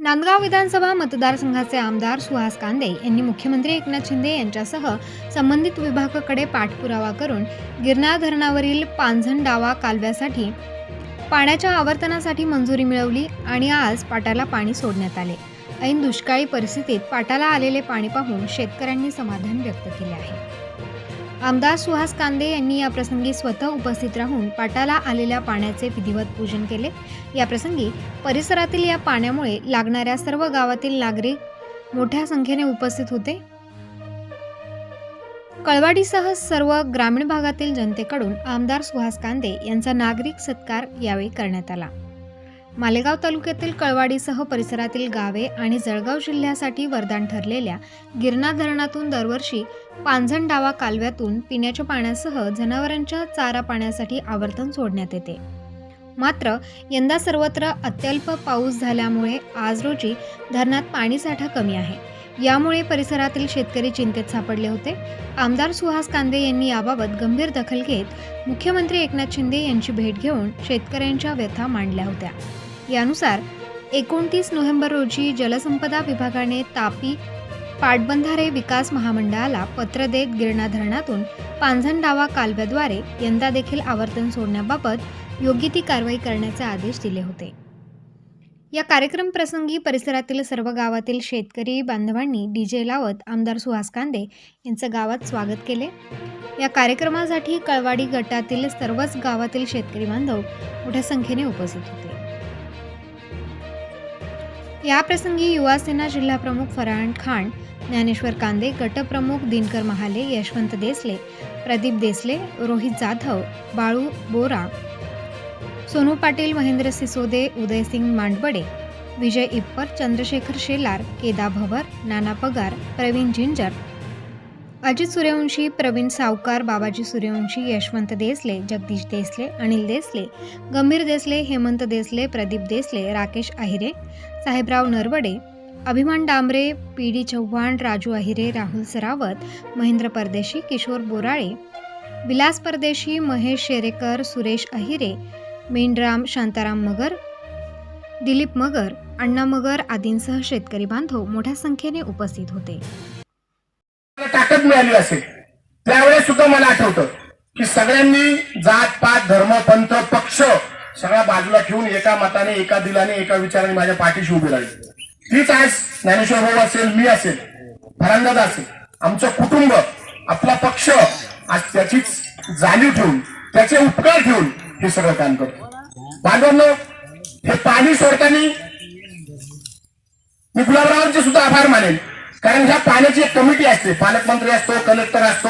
नांदगाव विधानसभा मतदारसंघाचे आमदार सुहास कांदे यांनी मुख्यमंत्री एकनाथ शिंदे यांच्यासह संबंधित विभागाकडे पाठपुरावा करून गिरणार धरणावरील पांझण डावा कालव्यासाठी पाण्याच्या आवर्तनासाठी मंजुरी मिळवली आणि आज पाटाला पाणी सोडण्यात आले. ऐन दुष्काळी परिस्थितीत पाटाला आलेले पाणी पाहून शेतकऱ्यांनी समाधान व्यक्त केले आहे. आमदार सुहास कांदे यांनी या प्रसंगी स्वतः उपस्थित राहून पाटाला आलेल्या पाण्याचे विधिवत पूजन केले. या प्रसंगी परिसरातील या पाण्यामुळे लागणाऱ्या सर्व गावातील नागरिक मोठ्या संख्येने उपस्थित होते. कळवाडीसह सर्व ग्रामीण भागातील जनतेकडून आमदार सुहास कांदे यांचा नागरिक सत्कार यावेळी करण्यात आला. मालेगाव तालुक्यातील कळवाडीसह परिसरातील गावे आणि जळगाव जिल्ह्यासाठी वरदान ठरलेल्या गिरणा धरणातून दरवर्षी पांझण डावा कालव्यातून पिण्याच्या पाण्यासह जनावरांच्या चारा पाण्यासाठी आवर्तन सोडण्यात येते. मात्र यंदा सर्वत्र अत्यल्प पाऊस झाल्यामुळे आज रोजी धरणात पाणीसाठा कमी आहे. यामुळे परिसरातील शेतकरी चिंतेत सापडले होते. आमदार सुहास कांदे यांनी याबाबत गंभीर दखल घेत मुख्यमंत्री एकनाथ शिंदे यांची भेट घेऊन शेतकऱ्यांच्या व्यथा मांडल्या होत्या. यानुसार एकोणतीस नोव्हेंबर रोजी जलसंपदा विभागाने तापी पाटबंधारे विकास महामंडळाला पत्र देत गिरणा धरणातून पांझण डावा कालव्याद्वारे यंदा देखील आवर्तन सोडण्याबाबत योग्य ती कारवाई करण्याचे आदेश दिले होते. या कार्यक्रम प्रसंगी परिसरातील सर्व गावातील शेतकरी बांधवांनी डी जे लावत आमदार सुहास कांदे यांचं गावात स्वागत केले. या कार्यक्रमासाठी कळवाडी गटातील सर्वच गावातील शेतकरी बांधव मोठ्या संख्येने उपस्थित होते. याप्रसंगी युवासेना जिल्हाप्रमुख फरहान खान ज्ञानेश्वर कांदे गटप्रमुख दिनकर महाले यशवंत देसले प्रदीप देसले रोहित जाधव बाळू बोरा सोनू पाटील महेंद्र सिसोदे उदयसिंग मांडबडे विजय इप्पर चंद्रशेखर शेलार केदा भवर नाना पगार प्रवीण जिंजर अजित सूर्यवंशी प्रवीण सावकार बाबाजी सूर्यवंशी यशवंत देसले जगदीश देसले अनिल देसले गंभीर देसले हेमंत देसले प्रदीप देसले राकेश अहिरे साहेबराव नरवडे अभिमान डांबरे पी डी चव्हाण राजू अहिरे राहुल सरावत महेंद्र परदेशी किशोर बोराळे विलास परदेशी महेश शेरेकर सुरेश अहिरे मेंढराम शांताराम मगर दिलीप मगर अण्णा मगर आदींसह शेतकरी बांधव मोठ्या संख्येने उपस्थित होते. ताकद मिळाली असेल. त्यावेळेस सुद्धा मला आठवतं की सगळ्यांनी जात पात धर्म पंथ पक्ष सगळ्या बाजूला ठेवून एका मताने एका दिलाने एका विचाराने माझ्या पाठीशी उभी राहिली. तीच आज ज्ञानेश्वर भाऊ असेल मी असेल फरांदादा असेल आमचं कुटुंब आपला पक्ष आज त्याचीच जाणीव ठेवून त्याचे उपकार ठेवून हे सगळं काम करतो. बांधवांनो हे पाणी सोडताना मी गुलाबरावांचे सुद्धा आभार मानेल कारण ह्या पाण्याची एक कमिटी असते. पालकमंत्री असतो कलेक्टर असतो.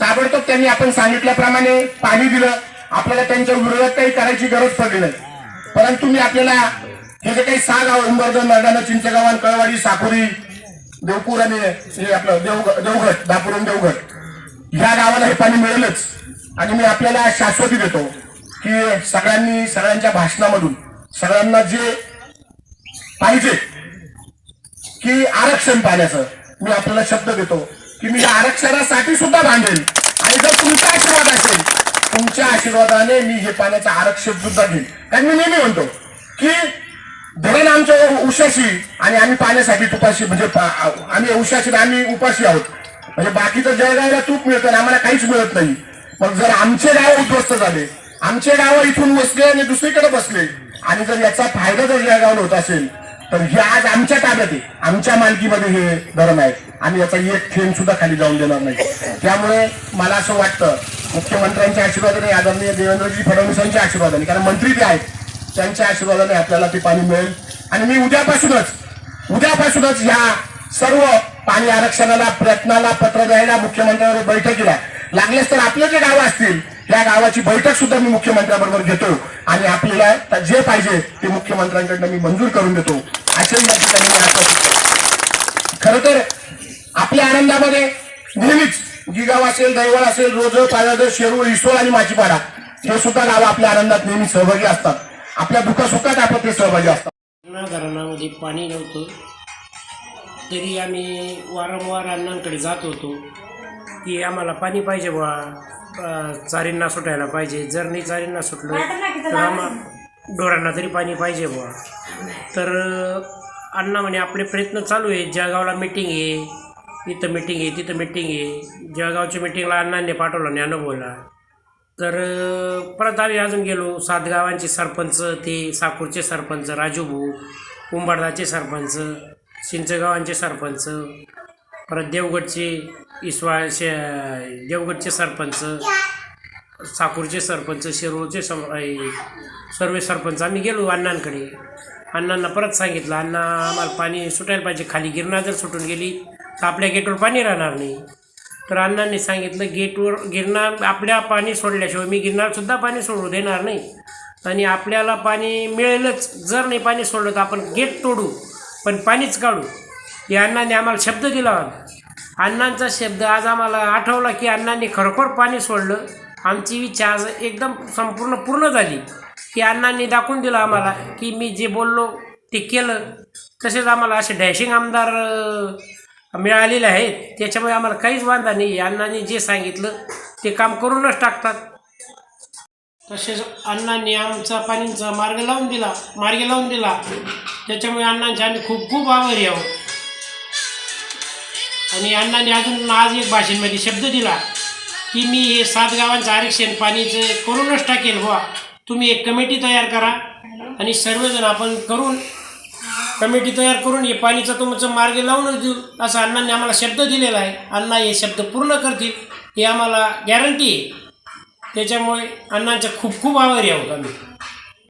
ताबडतोब त्यांनी आपण सांगितल्याप्रमाणे पाणी दिलं. आपल्याला त्यांच्या विरोधात काही करायची गरज पडली नाही. परंतु मी आपल्याला हे जे काही सहा गाव उंबरदन नरदाना चिंचगावान कळवाडी साकुरी देवपूर आणि हे आपलं देवग देवघट दापुरम देवघट ह्या गावाला हे पाणी मिळेलच. आणि मी आपल्याला शाश्वती देतो की सगळ्यांनी सगळ्यांच्या भाषणामधून सगळ्यांना जे पाहिजे की आरक्षण पाण्याचं. मी आपल्याला शब्द देतो की मी या आरक्षणासाठी सुद्धा भांडेल. आणि जर तुमचा आशीर्वाद असेल तुमच्या आशीर्वादाने मी हे पाण्याचं आरक्षण सुद्धा घेईल कारण मी नेहमी म्हणतो की धरण आमच्या उशाशी आणि आम्ही पाण्यासाठी तुपाशी म्हणजे आम्ही उशाशी आम्ही उपाशी आहोत. म्हणजे बाकीचं जळगावला तूप मिळतं आणि आम्हाला काहीच मिळत नाही. मग जर आमचे गाव उद्ध्वस्त झाले आमचे गाव इथून बसले आणि दुसरीकडे बसले आणि जर याचा फायदा जर जळगावला होत असेल तर हे आज आमच्या ताब्यात आहे. आमच्या मालकीमध्ये हे धरण आहे. आम्ही याचा एक थेंब सुद्धा खाली जाऊन देणार नाही. त्यामुळे मला असं वाटतं मुख्यमंत्र्यांच्या आशीर्वादाने आदरणीय देवेंद्रजी फडणवीसांच्या आशीर्वादाने कारण मंत्री ते आहेत त्यांच्या आशीर्वादाने आपल्याला ते पाणी मिळेल. आणि मी उद्यापासूनच उद्यापासूनच ह्या सर्व पाणी आरक्षणाला प्रयत्नाला पत्र द्यायला मुख्यमंत्र्यांवर बैठकीला लागलेच तर आपले जे गावं असतील त्या गावाची बैठक सुद्धा मी मुख्यमंत्र्यांबरोबर घेतो आणि आपल्याला जे पाहिजे ते मुख्यमंत्र्यांकडनं मी मंजूर करून देतो. अशाही या ठिकाणी खर खरं तर आपल्या आनंदामध्ये नेहमीच गिगाव असेल दैवळ असेल रोज पाळद शेरूळ इसोळ आणि माचीपाडा हे सुद्धा गावं आपल्या आनंदात नेहमी सहभागी असतात. आपल्या दुःखसुखात आपण ते सहभागी असतात. जुन्या घराण्यामध्ये पाणी नव्हतं. तरी आम्ही वारंवार अण्णांकडे जात होतो. की आम्हाला पाणी पाहिजे बा चारींना सुटायला पाहिजे. जर नाही चारींना सुटलं तर आम्हा ढोरांना तरी पाणी पाहिजे बुवा. तर अण्णा म्हणे आपले प्रयत्न चालू आहे. जळगावला मिटिंग आहे. इथं मिटिंग आहे तिथं मिटिंग आहे. जळगावच्या मिटिंगला अण्णांनी पाठवलं ज्ञानोभाऊला तर परत आम्ही अजून गेलो. सात गावांचे सरपंच ते साकूरचे सरपंच राजू भाऊ उंबरदाचे सरपंच चिंचगावांचे सरपंच परत देवगडचे इसवा शे देवगडचे सरपंच साकूरचे सरपंच शिरोळचे सम सर्व सरपंच आम्ही गेलो अण्णांकडे. अण्णांना परत सांगितलं अण्णा आम्हाला पाणी सुटायला पाहिजे खाली गिरणा जर सुटून गेली तर आपल्या गेटवर पाणी राहणार नाही. तर अण्णांनी सांगितलं गेटवर गिरणार आपल्या पाणी सोडल्याशिवाय मी गिरणारसुद्धा पाणी सोडू देणार नाही. आणि आपल्याला पाणी मिळेलच जर नाही पाणी सोडलं तर आपण गेट तोडू पण पाणीच काढू. हे अण्णांनी आम्हाला शब्द दिला होता. अण्णांचा शब्द आज आम्हाला आठवला की अण्णांनी खरोखर पाणी सोडलं. आमची इच्छा आज एकदम संपूर्ण पूर्ण झाली. की अण्णांनी दाखवून दिलं आम्हाला की मी जे बोललो ते केलं. तसेच आम्हाला असे डॅशिंग आमदार मिळालेले आहेत. त्याच्यामुळे आम्हाला काहीच वांधा नाही. अण्णांनी जे सांगितलं ते काम करूनच टाकतात. तसेच अण्णांनी आमचा पाणींचा मार्ग लावून दिला मार्गी लावून दिला. त्याच्यामुळे अण्णांचे आम्ही खूप खूप आभारी आहोत. आणि अण्णांनी अजून आज एक भाषेमध्ये शब्द दिला की मी हे सात गावांचं आरक्षण पाणीचं करूनच टाकेल बुवा. तुम्ही एक कमिटी तयार करा आणि सर्वजण आपण करून कमिटी तयार करून हे पाणीचा तुमचं मार्ग लावूनच देऊ असं अण्णांनी आम्हाला शब्द दिलेला आहे. अण्णा हे शब्द पूर्ण करतील हे आम्हाला गॅरंटी आहे. त्याच्यामुळे अण्णांच्या खूप खूप आभारी आहोत आम्ही.